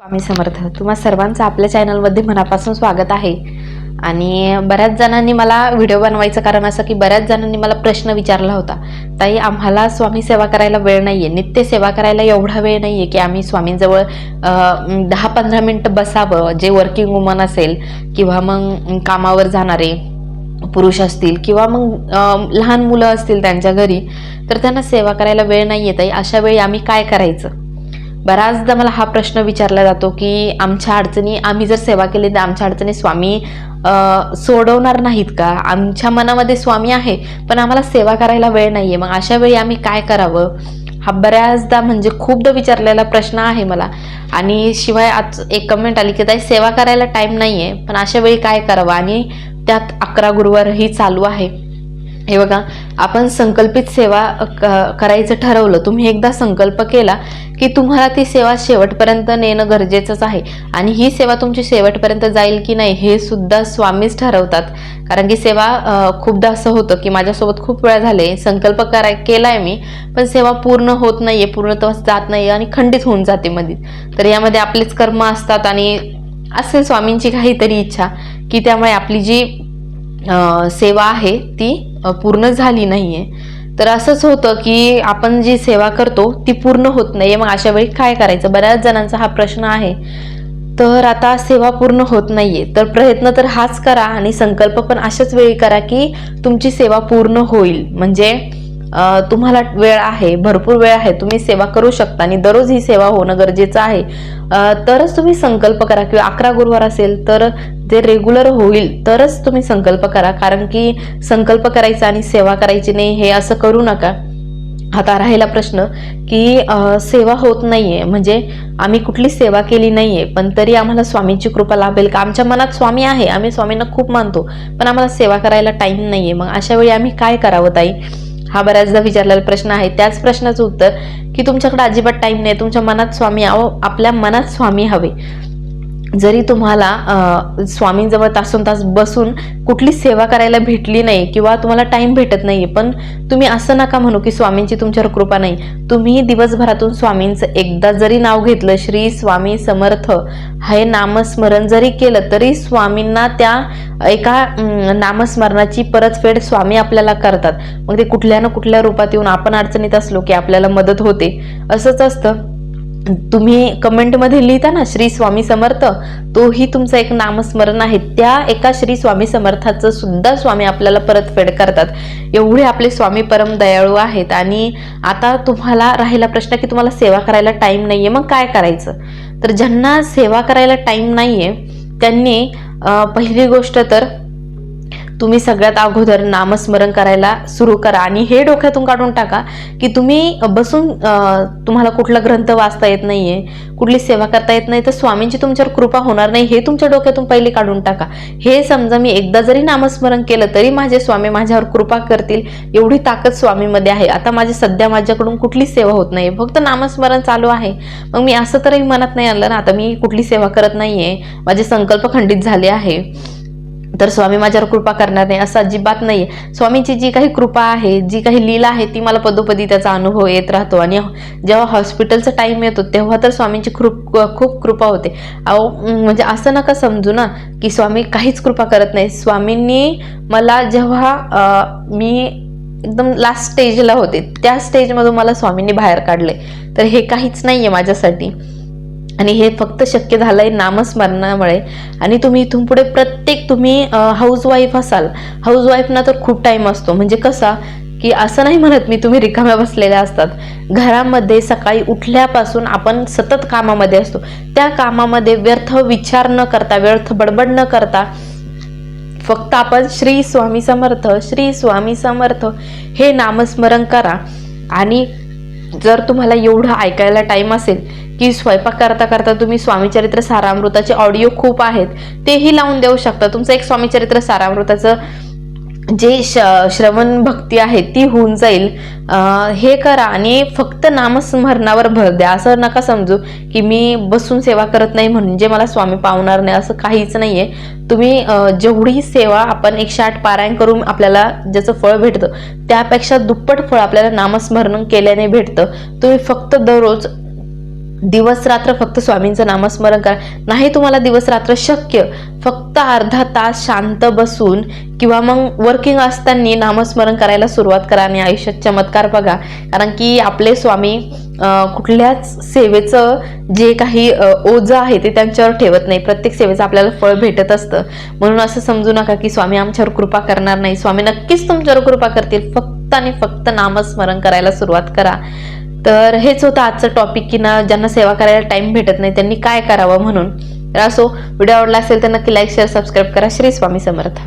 स्वामी समर्थ तुम्हा सर्वांचं आपल्या चॅनलमध्ये मनापासून स्वागत आहे. आणि बऱ्याच जणांनी मला व्हिडिओ बनवायचं कारण असं की बऱ्याच जणांनी मला प्रश्न विचारला होता. ताई आम्हाला स्वामी सेवा करायला वेळ नाही आहे नित्य सेवा करायला एवढा वेळ नाही आहे की आम्ही स्वामींजवळ दहा पंधरा मिनटं बसावं. जे वर्किंग वुमन असेल किंवा मग कामावर जाणारे पुरुष असतील किंवा मग लहान मुलं असतील त्यांच्या घरी तर त्यांना सेवा करायला वेळ नाही येत आहे अशा वेळी आम्ही काय करायचं? बऱ्याचदा मला हा प्रश्न विचारला जातो की आमच्या अडचणी आम्ही जर सेवा केली तर आमच्या अडचणी स्वामी सोडवणार नाहीत का? आमच्या मनामध्ये स्वामी आहे पण आम्हाला सेवा करायला वेळ नाही आहे मग अशा वेळी आम्ही काय करावं? हा बऱ्याचदा म्हणजे खूपदा विचारलेला प्रश्न आहे मला. आणि शिवाय आज एक कमेंट आली की ताई सेवा करायला टाईम नाही आहे पण अशा वेळी काय करावं? आणि त्यात अकरा गुरुवारही चालू आहे. हे बघा आपण संकल्पित सेवा क- करायचं ठरवलं तुम्ही एकदा संकल्प केला की तुम्हाला ती सेवा शेवटपर्यंत नेणं गरजेचंच आहे. आणि ही सेवा तुमची शेवटपर्यंत जाईल की नाही हे सुद्धा स्वामीच ठरवतात. कारण की सेवा खूपदा असं होतं की माझ्यासोबत खूप वेळा झाले संकल्प कराय केलाय मी पण सेवा पूर्ण होत नाहीये पूर्णत्व जात नाही आणि खंडित होऊन जाते मध्ये तर यामध्ये आपलेच कर्म असतात आणि असेल स्वामींची काहीतरी इच्छा की त्यामुळे आपली जी सेवा आहे ती पूर्ण झाली नाही आहे तर असंच होतं की आपण जी सेवा करतो ती पूर्ण होत नाहीये. मग अशा वेळी काय करायचं? बऱ्याच जणांचा हा प्रश्न आहे. तर आता सेवा पूर्ण होत नाहीये. तर प्रयत्न तर हाच करा आणि संकल्प पण अशाच वेळी करा की तुमची सेवा पूर्ण होईल. म्हणजे तुम्हाला वेळ आहे भरपूर वेळ आहे तुम्ही सेवा करू शकता आणि दररोज ही सेवा होणं गरजेचं आहे. तरच तुम्ही संकल्प करा किंवा अकरा गुरुवार असेल तर ते रेग्युलर होईल तरच तुम्ही संकल्प करा. कारण की संकल्प करायचा आणि सेवा करायची नाही हे असं करू नका. आता राहिला प्रश्न की सेवा होत नाहीये. म्हणजे आम्ही कुठली सेवा केली नाहीये पण तरी आम्हाला स्वामींची कृपा लाभेल का? आमच्या मनात स्वामी आहे. आम्ही स्वामींना खूप मानतो पण आम्हाला सेवा करायला टाइम नाहीये. मग अशा वेळी आम्ही काय करावं ताई? हा बऱ्याचदा विचारलेला प्रश्न आहे. त्याच प्रश्नाचं उत्तर की तुमच्याकडे अजिबात टाइम नाही तुमच्या मनात स्वामी आहो आपल्या मनात स्वामी हवे. जरी तुम्हाला स्वामींजवळ तासून तास बसून कुठली सेवा करायला भेटली नाही किंवा तुम्हाला टाइम भेटत नाही पण तुम्ही असं नका म्हणू की स्वामींची तुमच्यावर कृपा नाही. तुम्ही दिवसभरातून स्वामींचं एकदा जरी नाव घेतलं श्री स्वामी समर्थ हे नामस्मरण जरी केलं तरी स्वामींना त्या एका नामस्मरणाची परतफेड स्वामी आपल्याला करतात. मग ते कुठल्या ना कुठल्या रूपात येऊन आपण अडचणीत असलो की आपल्याला मदत होते. असंच असतं. तुम्ही कमेंटमध्ये लिहिता ना श्री स्वामी समर्थ तोही तुमचं एक नामस्मरण आहे. त्या एका श्री स्वामी समर्थाचं सुद्धा स्वामी आपल्याला परतफेड करतात. एवढे आपले स्वामी परम दयाळू आहेत आणि आता तुम्हाला राहिला प्रश्न की तुम्हाला सेवा करायला टाइम नाहीये मग काय करायचं? तर ज्यांना सेवा करायला टाइम नाहीये त्यांनी पहिली गोष्ट तर तुम्ही सगळ्यात अगोदर नामस्मरण करायला सुरू करा आणि हे डोक्यातून काढून टाका की तुम्ही बसून तुम्हाला कुठला ग्रंथ वाचता येत नाहीये कुठली सेवा करता येत नाही तर स्वामींची तुमच्यावर कृपा होणार नाही हे तुमच्या डोक्यातून पहिले काढून टाका. हे समजा मी एकदा जरी नामस्मरण केलं तरी माझे स्वामी माझ्यावर कृपा करतील एवढी ताकद स्वामीमध्ये आहे. आता माझी सध्या माझ्याकडून कुठली सेवा होत नाही फक्त नामस्मरण चालू आहे. मग मी असं तरी मनात नाही आलं ना आता मी कुठली सेवा करत नाहीये माझे संकल्प खंडित झाले आहे. तर स्वामी माझ्यावर कृपा करणार नाही असं अजिबात नाही स्वामीची जी काही कृपा आहे जी काही लीला आहे ती मला पदोपदी त्याचा अनुभव येत राहतो. आणि जेव्हा हॉस्पिटलचा टाईम येतो तेव्हा तर स्वामींची खूप खूप कृपा होते. अहो म्हणजे असं नका समजू ना की स्वामी काहीच कृपा करत नाही. स्वामींनी मला जेव्हा मी एकदम लास्ट स्टेजला होते त्या स्टेजमधून मला स्वामींनी बाहेर काढले. तर हे काहीच नाही आहे माझ्यासाठी. आणि हे फक्त शक्य झालं आहे नामस्मरणामुळे. आणि तुम्ही इथून पुढे प्रत्येक तुम्ही हाऊसवाईफ असाल हाऊसवाईफना तर खूप टाईम असतो. म्हणजे कसा? की असं नाही म्हणत मी तुम्ही रिकाम्या बसलेल्या असतात. घरामध्ये सकाळी उठल्यापासून आपण सतत कामामध्ये असतो. त्या कामामध्ये व्यर्थ विचार न करता व्यर्थ बडबड न करता फक्त आपण श्री स्वामी समर्थ श्री स्वामी समर्थ हे नामस्मरण करा. आणि जर तुम्हाला एवढं ऐकायला टाईम असेल की स्वयंपाक करता करता तुम्ही स्वामीचरित्र सारामृताचे ऑडिओ खूप आहेत तेही लावून देऊ शकता. तुमचं एक स्वामीचरित्र सारामृताचं जे श श्रवण भक्ती आहे ती होऊन जाईल. हे करा आणि फक्त नामस्मरणावर भर द्या. असं नका समजू की मी बसून सेवा करत नाही म्हणजे मला स्वामी पावणार नाही असं काहीच नाही आहे तुम्ही जेवढी सेवा आपण एकशे आठ पारायण करून आपल्याला ज्याचं फळ भेटतं त्यापेक्षा दुप्पट फळ आपल्याला नामस्मरण केल्याने भेटतं. तुम्ही फक्त दररोज दिवस रात्र फक्त स्वामींचं नामस्मरण करा. नाही तुम्हाला दिवस रात्र शक्य. फक्त अर्धा तास शांत बसून किंवा मग वर्किंग असताना नामस्मरण करायला सुरुवात करा आणि आयुष्यात चमत्कार बघा. कारण की आपले स्वामी कुठल्याच सेवेचं जे काही ओझं आहे ते त्यांच्यावर ठेवत नाही. प्रत्येक सेवेचं आपल्याला फळ भेटत असतं. म्हणून असं समजू नका की स्वामी आमच्यावर कृपा करणार नाही. स्वामी नक्कीच तुमच्यावर कृपा करतील. फक्त आणि फक्त नामस्मरण करायला सुरुवात करा. तर हेच होतं आजचं टॉपिक की ना ज्यांना सेवा करायला टाइम भेटत नाही त्यांनी काय करावं म्हणून. तर असो व्हिडिओ आवडला असेल तर नक्की लाईक शेअर सबस्क्राईब करा. श्री स्वामी समर्थ.